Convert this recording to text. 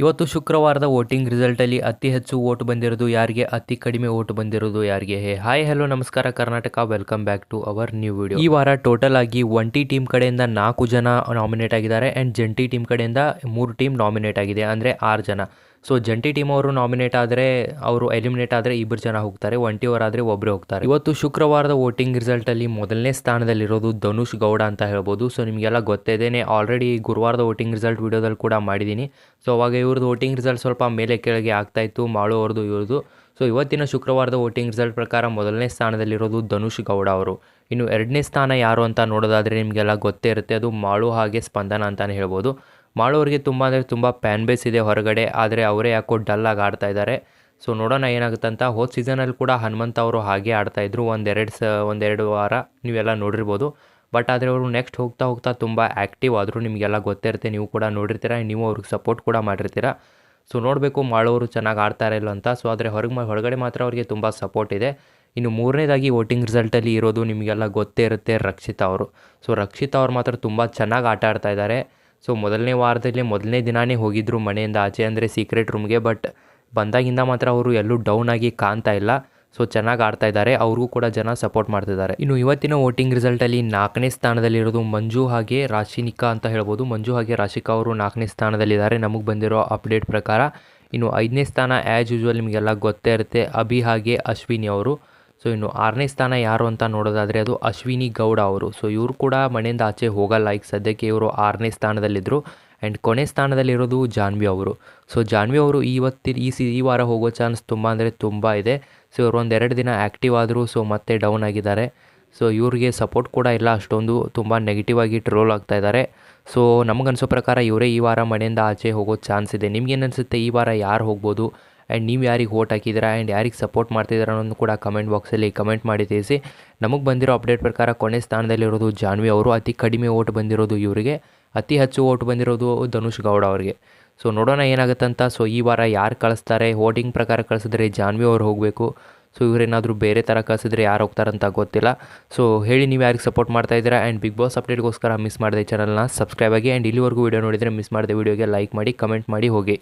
ಇವತ್ತು ಶುಕ್ರವಾರದ ವೋಟಿಂಗ್ ರಿಸಲ್ಟಲ್ಲಿ ಅತಿ ಹೆಚ್ಚು ವೋಟ್ ಬಂದಿರೋದು ಯಾರಿಗೆ, ಅತಿ ಕಡಿಮೆ ವೋಟ್ ಬಂದಿರೋದು ಯಾರಿಗೆ? ಹೇ, ಹಾಯ್, ಹಲೋ, ನಮಸ್ಕಾರ, Karnataka. Welcome back to our new video ಈ ವಾರ ಟೋಟಲ್ ಆಗಿ ಒಂಟಿ ಟೀಮ್ ಕಡೆಯಿಂದ ನಾಲ್ಕು ಜನ ನಾಮಿನೇಟ್ ಆಗಿದ್ದಾರೆ ಆ್ಯಂಡ್ ಜಂಟಿ ಟೀಮ್ ಕಡೆಯಿಂದ ಮೂರು ಟೀಮ್ ನಾಮಿನೇಟ್ ಆಗಿದೆ, ಅಂದರೆ ಆರು ಜನ. ಸೊ ಜಂಟಿ ಟೀಮ್ ಅವರು ನಾಮಿನೇಟ್ ಆದರೆ, ಅವರು ಎಲಿಮಿನೇಟ್ ಆದರೆ ಇಬ್ಬರು ಜನ ಹೋಗ್ತಾರೆ. ಒಂಟಿಯವರಾದರೆ ಒಬ್ಬರೇ ಹೋಗ್ತಾರೆ. ಇವತ್ತು ಶುಕ್ರವಾರದ ವೋಟಿಂಗ್ ರಿಸಲ್ಟಲ್ಲಿ ಮೊದಲನೇ ಸ್ಥಾನದಲ್ಲಿರೋದು ಧನುಷ್ ಗೌಡ ಅಂತ ಹೇಳ್ಬೋದು. ಸೊ ನಿಮಗೆಲ್ಲ ಗೊತ್ತಿದ್ದೇನೆ ಆಲ್ರೆಡಿ ಗುರುವಾರದ ವೋಟಿಂಗ್ ರಿಸಲ್ಟ್ ವಿಡಿಯೋದಲ್ಲಿ ಕೂಡ ಮಾಡಿದ್ದೀನಿ. ಸೊ ಅವಾಗ ಇವ್ರದ್ದು ವೋಟಿಂಗ್ ರಿಸಲ್ಟ್ ಸ್ವಲ್ಪ ಮೇಲೆ ಕೆಳಗೆ ಆಗ್ತಾಯಿತ್ತು ಮಾಳು ಅವ್ರದ್ದು ಇವ್ರದ್ದು ಸೊ ಇವತ್ತಿನ ಶುಕ್ರವಾರದ ವೋಟಿಂಗ್ ರಿಸಲ್ಟ್ ಪ್ರಕಾರ ಮೊದಲನೇ ಸ್ಥಾನದಲ್ಲಿರೋದು ಧನುಷ್ ಗೌಡ ಅವರು. ಇನ್ನು ಎರಡನೇ ಸ್ಥಾನ ಯಾರು ಅಂತ ನೋಡೋದಾದರೆ ನಿಮಗೆಲ್ಲ ಗೊತ್ತೇ ಇರುತ್ತೆ. ಅದು ಮಾಳು ಹಾಗೆ ಸ್ಪಂದನ ಅಂತಲೇ ಹೇಳ್ಬೋದು. ಮಾಡೋರಿಗೆ ತುಂಬ ಅಂದರೆ ತುಂಬ ಪ್ಯಾನ್ ಬೇಸ್ ಇದೆ ಹೊರಗಡೆ, ಆದರೆ ಅವರೇ ಯಾಕೋ ಡಲ್ಲಾಗಿ ಆಡ್ತಾ ಇದ್ದಾರೆ. ಸೊ ನೋಡೋಣ ಏನಾಗುತ್ತೆ ಅಂತ ಹೋದ ಸೀಸನಲ್ಲಿ ಕೂಡ ಹನುಮಂತ ಅವರು ಹಾಗೆ ಆಡ್ತಾಯಿದ್ರು ಒಂದೆರಡು ಸ, ಒಂದೆರಡು ವಾರ ನೀವೆಲ್ಲ ನೋಡಿರ್ಬೋದು. ಬಟ್ ಆದರೆ ಅವರು ನೆಕ್ಸ್ಟ್ ಹೋಗ್ತಾ ಹೋಗ್ತಾ ತುಂಬ ಆ್ಯಕ್ಟಿವ್ ಆದರೂ. ನಿಮಗೆಲ್ಲ ಗೊತ್ತಿರುತ್ತೆ, ನೀವು ಕೂಡ ನೋಡಿರ್ತೀರ, ನೀವು ಅವ್ರಿಗೆ ಸಪೋರ್ಟ್ ಕೂಡ ಮಾಡಿರ್ತೀರ. ಸೊ ನೋಡಬೇಕು ಮಾಡೋರು ಚೆನ್ನಾಗಿ ಆಡ್ತಾರೆ ಇಲ್ಲ ಅಂತ ಸೊ ಆದರೆ ಹೊರಗೆ ಹೊರಗಡೆ ಮಾತ್ರ ಅವರಿಗೆ ತುಂಬ ಸಪೋರ್ಟ್ ಇದೆ. ಇನ್ನು ಮೂರನೇದಾಗಿ ವೋಟಿಂಗ್ ರಿಸಲ್ಟಲ್ಲಿ ಇರೋದು ನಿಮಗೆಲ್ಲ ಗೊತ್ತೇ ಇರುತ್ತೆ ರಕ್ಷಿತಾ ಅವರು. ಸೊ ರಕ್ಷಿತಾ ಅವ್ರು ಮಾತ್ರ ತುಂಬ ಚೆನ್ನಾಗಿ ಆಟ ಆಡ್ತಾ ಇದ್ದಾರೆ. ಸೊ ಮೊದಲನೇ ವಾರದಲ್ಲಿ ಮೊದಲನೇ ದಿನಾನೇ ಹೋಗಿದ್ದರು ಮನೆಯಿಂದ ಆಚೆ ಅಂದರೆ ಸೀಕ್ರೆಟ್ ರೂಮ್ಗೆ ಬಟ್ ಬಂದಾಗಿಂದ ಮಾತ್ರ ಅವರು ಎಲ್ಲೂ ಡೌನ್ ಆಗಿ ಕಾಣ್ತಾ ಇಲ್ಲ. ಸೊ ಚೆನ್ನಾಗಿ ಆಡ್ತಾ ಇದ್ದಾರೆ. ಅವ್ರಿಗೂ ಕೂಡ ಜನ ಸಪೋರ್ಟ್ ಮಾಡ್ತಿದ್ದಾರೆ ಇನ್ನು ಇವತ್ತಿನ ವೋಟಿಂಗ್ ರಿಸಲ್ಟಲ್ಲಿ ನಾಲ್ಕನೇ ಸ್ಥಾನದಲ್ಲಿರೋದು ಮಂಜು ಹಾಗೆ ರಾಶಿನಿಕಾ ಅಂತ ಹೇಳ್ಬೋದು. ಮಂಜು ಹಾಗೆ ರಾಶಿಕಾ ಅವರು ನಾಲ್ಕನೇ ಸ್ಥಾನದಲ್ಲಿದ್ದಾರೆ. ನಮಗೆ ಬಂದಿರೋ ಅಪ್ಡೇಟ್ ಪ್ರಕಾರ ಇನ್ನು ಐದನೇ ಸ್ಥಾನ ಆ್ಯಸ್ ಯೂಶ್ವಲ್ ನಿಮಗೆಲ್ಲ ಗೊತ್ತೇ ಇರುತ್ತೆ. ಅಭಿ ಹಾಗೆ ಅಶ್ವಿನಿ ಅವರು. ಸೊ ಇನ್ನು ಆರನೇ ಸ್ಥಾನ ಯಾರು ಅಂತ ನೋಡೋದಾದರೆ ಅದು ಅಶ್ವಿನಿ ಗೌಡ ಅವರು. ಸೊ ಇವರು ಕೂಡ ಮನೆಯಿಂದ ಆಚೆ ಹೋಗಲ್ಲ. ಈಗ ಸದ್ಯಕ್ಕೆ ಇವರು ಆರನೇ ಸ್ಥಾನದಲ್ಲಿದ್ದರು ಆ್ಯಂಡ್ ಕೊನೆ ಸ್ಥಾನದಲ್ಲಿರೋದು ಜಾನ್ವಿ ಅವರು. ಸೊ ಜಾನ್ವಿ ಅವರು ಇವತ್ತಿನ ಈ ಸಿ, ಈ ವಾರ ಹೋಗೋ ಚಾನ್ಸ್ ತುಂಬ ಅಂದರೆ ತುಂಬ ಇದೆ. ಸೊ ಇವರು ಒಂದೆರಡು ದಿನ ಆ್ಯಕ್ಟಿವ್ ಆದರೂ ಸೊ ಮತ್ತೆ ಡೌನ್ ಆಗಿದ್ದಾರೆ. ಸೊ ಇವ್ರಿಗೆ ಸಪೋರ್ಟ್ ಕೂಡ ಇಲ್ಲ. ಅಷ್ಟೊಂದು ತುಂಬ ನೆಗೆಟಿವ್ ಆಗಿ ಟ್ರೋಲ್ ಆಗ್ತಾ ಇದ್ದಾರೆ. ಸೊ ನಮಗನ್ಸೋ ಪ್ರಕಾರ ಇವರೇ ಈ ವಾರ ಮನೆಯಿಂದ ಆಚೆ ಹೋಗೋ ಚಾನ್ಸ್ ಇದೆ. ನಿಮ್ಗೇನು ಅನಿಸುತ್ತೆ? ಈ ವಾರ ಯಾರು ಹೋಗ್ಬೋದು? ಆ್ಯಂಡ್ ನೀವು ಯಾರಿಗೆ ವೋಟ್ ಹಾಕಿದ್ದೀರಾ ಆ್ಯಂಡ್ ಯಾರಿಗೆ ಸಪೋರ್ಟ್ ಮಾಡ್ತಿದ್ದೀರಾ ಅನ್ನೋದು ಕೂಡ ಕಮೆಂಟ್ ಬಾಕ್ಸಲ್ಲಿ ಕಮೆಂಟ್ ಮಾಡಿ ತಿಳಿಸಿ. ನಮಗೆ ಬಂದಿರೋ ಅಪ್ಡೇಟ್ ಪ್ರಕಾರ ಕೊನೆ ಸ್ಥಾನದಲ್ಲಿರೋದು ಜಾನ್ವಿ ಅವರು. ಅತಿ ಕಡಿಮೆ ಓಟ್ ಬಂದಿರೋದು ಇವರಿಗೆ. ಅತಿ ಹೆಚ್ಚು ಓಟ್ ಬಂದಿರೋದು ಧನುಷ್ ಗೌಡ ಅವರಿಗೆ. ಸೊ ನೋಡೋಣ ಏನಾಗುತ್ತಂತ. ಸೊ ಈ ವಾರ ಯಾರು ಕಳಿಸ್ತಾರೆ? ವೋಟಿಂಗ್ ಪ್ರಕಾರ ಕಳಿಸಿದ್ರೆ ಜಾನ್ವಿ ಅವ್ರು ಹೋಗಬೇಕು. ಸೊ ಇವರೇನಾದರೂ ಬೇರೆ ಥರ ಕಳಿಸಿದ್ರೆ ಯಾರು ಹೋಗ್ತಾರಂತ ಗೊತ್ತಿಲ್ಲ. ಸೊ ಹೇಳಿ ನೀವು ಯಾರಿಗೆ ಸಪೋರ್ಟ್ ಮಾಡ್ತಾ ಇದ್ದೀರಾ? ಆ್ಯಂಡ್ ಬಿಗ್ ಬಾಸ್ ಅಪ್ಡೇಟ್ಗೋಸ್ಕರ ಮಿಸ್ ಮಾಡಿದೆ ಚಾನಲ್ನ ಸಬ್ಸ್ಕ್ರೈಬ್ ಆಗಿ. ಆ್ಯಂಡ್ ಇಲ್ಲಿವರೆಗೂ ವೀಡಿಯೋ ನೋಡಿದರೆ ಮಿಸ್ ಮಾಡಿದೆ ವೀಡಿಯೋಗೆ ಲೈಕ್ ಮಾಡಿ ಕಮೆಂಟ್ ಮಾಡಿ ಹೋಗಿ.